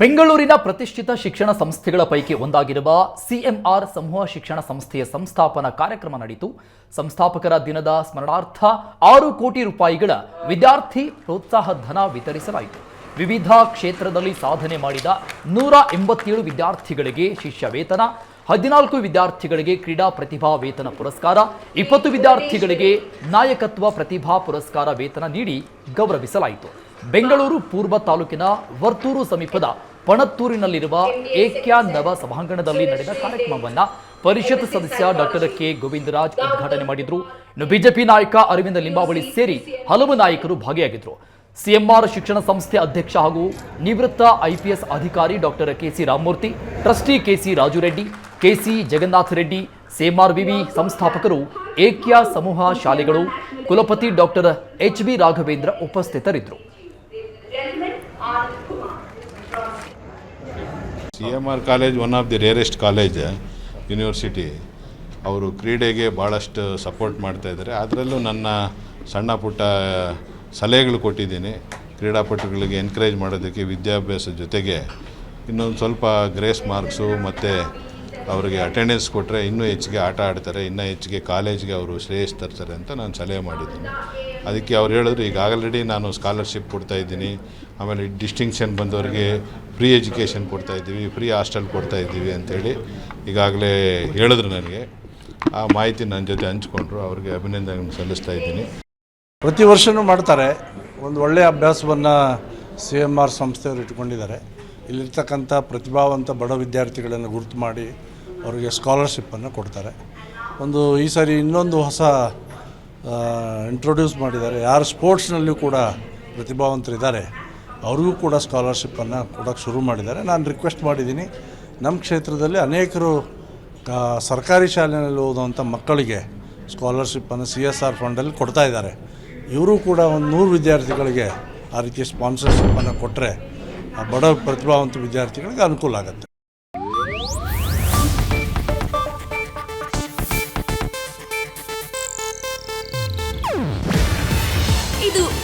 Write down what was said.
ಬೆಂಗಳೂರಿನ ಪ್ರತಿಷ್ಠಿತ ಶಿಕ್ಷಣ ಸಂಸ್ಥೆಗಳ ಪೈಕಿ ಒಂದಾಗಿರುವ ಸಿಎಂಆರ್ ಸಮೂಹ ಶಿಕ್ಷಣ ಸಂಸ್ಥೆಯ ಸಂಸ್ಥಾಪನಾ ಕಾರ್ಯಕ್ರಮ ನಡೆಯಿತು. ಸಂಸ್ಥಾಪಕರ ದಿನದ ಸ್ಮರಣಾರ್ಥ ಆರು ಕೋಟಿ ರೂಪಾಯಿಗಳ ವಿದ್ಯಾರ್ಥಿ ಪ್ರೋತ್ಸಾಹ ಧನ ವಿತರಿಸಲಾಯಿತು. ವಿವಿಧ ಕ್ಷೇತ್ರದಲ್ಲಿ ಸಾಧನೆ ಮಾಡಿದ ನೂರ ಎಂಬತ್ತೇಳು ವಿದ್ಯಾರ್ಥಿಗಳಿಗೆ ಶಿಷ್ಯ ವೇತನ ಹದಿನಾಲ್ಕು ವಿದ್ಯಾರ್ಥಿಗಳಿಗೆ ಕ್ರೀಡಾ ಪ್ರತಿಭಾ ವೇತನ ಪುರಸ್ಕಾರ, ಇಪ್ಪತ್ತು ವಿದ್ಯಾರ್ಥಿಗಳಿಗೆ ನಾಯಕತ್ವ ಪ್ರತಿಭಾ ಪುರಸ್ಕಾರ ವೇತನ ನೀಡಿ ಗೌರವಿಸಲಾಯಿತು. ಬೆಂಗಳೂರು ಪೂರ್ವ ತಾಲೂಕಿನ ವರ್ತೂರು ಸಮೀಪದ ಪಣತ್ತೂರಿನಲ್ಲಿರುವ ಏಕ್ಯಾನವ ಸಭಾಂಗಣದಲ್ಲಿ ನಡೆದ ಕಾರ್ಯಕ್ರಮವನ್ನ ಪರಿಷತ್ ಸದಸ್ಯ ಡಾಕ್ಟರ್ ಕೆ ಗೋವಿಂದರಾಜ್ ಉದ್ಘಾಟನೆ ಮಾಡಿದ್ರು. ಇನ್ನು ಬಿಜೆಪಿ ನಾಯಕ ಅರವಿಂದ ಲಿಂಬಾವಳಿ ಸೇರಿ ಹಲವು ನಾಯಕರು ಭಾಗಿಯಾಗಿದ್ರು. ಸಿಎಂಆರ್ ಶಿಕ್ಷಣ ಸಂಸ್ಥೆ ಅಧ್ಯಕ್ಷ ಹಾಗೂ ನಿವೃತ್ತ ಐಪಿಎಸ್ ಅಧಿಕಾರಿ doctor KC Ramamurthy, trustee KC Raju Reddy KC Jagannatha Reddy, CMR ವಿವಿ ಸಂಸ್ಥಾಪಕರು, ಏಕ್ಯಾ ಸಮೂಹ ಶಾಲೆಗಳು, ಕುಲಪತಿ ಡಾಕ್ಟರ್ ಎಚ್ ಬಿ ರಾಘವೇಂದ್ರ ಉಪಸ್ಥಿತರಿದ್ದರು. C M R college one of the rarest college university ಅವರು ಕ್ರೀಡೆಗೆ ಭಾಳಷ್ಟು ಸಪೋರ್ಟ್ ಮಾಡ್ತಾ ಇದ್ದಾರೆ. ಅದರಲ್ಲೂ ನನ್ನ ಸಣ್ಣ ಪುಟ್ಟ ಸಲಹೆಗಳು ಕೊಟ್ಟಿದ್ದೀನಿ. ಕ್ರೀಡಾಪಟುಗಳಿಗೆ ಎನ್ಕರೇಜ್ ಮಾಡೋದಕ್ಕೆ ವಿದ್ಯಾಭ್ಯಾಸ ಜೊತೆಗೆ ಇನ್ನೊಂದು ಸ್ವಲ್ಪ ಗ್ರೇಸ್ ಮಾರ್ಕ್ಸು ಮತ್ತು ಅವರಿಗೆ ಅಟೆಂಡೆನ್ಸ್ ಕೊಟ್ಟರೆ ಇನ್ನೂ ಹೆಚ್ಚಿಗೆ ಆಟ ಆಡ್ತಾರೆ. ಇನ್ನೂ ಹೆಚ್ಚಿಗೆ ಕಾಲೇಜ್ಗೆ ಅವರು ಶ್ರೇಯಸ್ ತರ್ತಾರೆ ಅಂತ ನಾನು ಸಲಹೆ ಮಾಡಿದ್ದೀನಿ. ಅದಕ್ಕೆ ಅವ್ರು ಹೇಳಿದ್ರು, ಈಗ ಆಲ್ರೆಡಿ ನಾನು ಸ್ಕಾಲರ್ಶಿಪ್ ಕೊಡ್ತಾ ಇದ್ದೀನಿ. ಆಮೇಲೆ ಡಿಸ್ಟಿಂಕ್ಷನ್ ಬಂದವರಿಗೆ ಫ್ರೀ ಎಜುಕೇಷನ್ ಕೊಡ್ತಾ ಇದ್ದೀವಿ ಫ್ರೀ ಹಾಸ್ಟೆಲ್ ಕೊಡ್ತಾ ಇದ್ದೀವಿ ಅಂಥೇಳಿ ಈಗಾಗಲೇ ಹೇಳಿದ್ರು ನನಗೆ. ಆ ಮಾಹಿತಿ ನನ್ನ ಜೊತೆ ಹಂಚ್ಕೊಂಡ್ರು, ಅವ್ರಿಗೆ ಅಭಿನಂದನೆ ಸಲ್ಲಿಸ್ತಾ ಇದ್ದೀನಿ. ಪ್ರತಿ ವರ್ಷವೂ ಮಾಡ್ತಾರೆ. ಒಂದು ಒಳ್ಳೆಯ ಅಭ್ಯಾಸವನ್ನು ಸಿ ಎಂ ಆರ್ ಸಂಸ್ಥೆಯವರು ಇಟ್ಕೊಂಡಿದ್ದಾರೆ. ಇಲ್ಲಿರ್ತಕ್ಕಂಥ ಪ್ರತಿಭಾವಂತ ಬಡ ವಿದ್ಯಾರ್ಥಿಗಳನ್ನು ಗುರುತು ಮಾಡಿ ಅವರಿಗೆ ಸ್ಕಾಲರ್ಶಿಪ್ಪನ್ನು ಕೊಡ್ತಾರೆ. ಒಂದು ಈ ಸಾರಿ ಇನ್ನೊಂದು ಹೊಸ ಇಂಟ್ರೊಡ್ಯೂಸ್ ಮಾಡಿದ್ದಾರೆ. ಯಾರು ಸ್ಪೋರ್ಟ್ಸ್ನಲ್ಲಿಯೂ ಕೂಡ ಪ್ರತಿಭಾವಂತರಿದ್ದಾರೆ. ಅವ್ರಿಗೂ ಕೂಡ ಸ್ಕಾಲರ್ಶಿಪ್ಪನ್ನು ಕೊಡೋಕ್ಕೆ ಶುರು ಮಾಡಿದ್ದಾರೆ. ನಾನು ರಿಕ್ವೆಸ್ಟ್ ಮಾಡಿದ್ದೀನಿ ನಮ್ಮ ಕ್ಷೇತ್ರದಲ್ಲಿ ಅನೇಕರು ಸರ್ಕಾರಿ ಶಾಲೆಯಲ್ಲಿ ಓದುವಂಥ ಮಕ್ಕಳಿಗೆ ಸ್ಕಾಲರ್ಶಿಪ್ಪನ್ನು ಸಿ ಎಸ್ ಆರ್ ಫಂಡಲ್ಲಿ ಕೊಡ್ತಾ ಇದ್ದಾರೆ. ಇವರು ಕೂಡ ಒಂದು ನೂರು ವಿದ್ಯಾರ್ಥಿಗಳಿಗೆ ಆ ರೀತಿಯ ಸ್ಪಾನ್ಸರ್ಶಿಪ್ಪನ್ನು ಕೊಟ್ಟರೆ ಆ ಬಡ ಪ್ರತಿಭಾವಂತ ವಿದ್ಯಾರ್ಥಿಗಳಿಗೆ ಅನುಕೂಲ ಆಗುತ್ತೆ.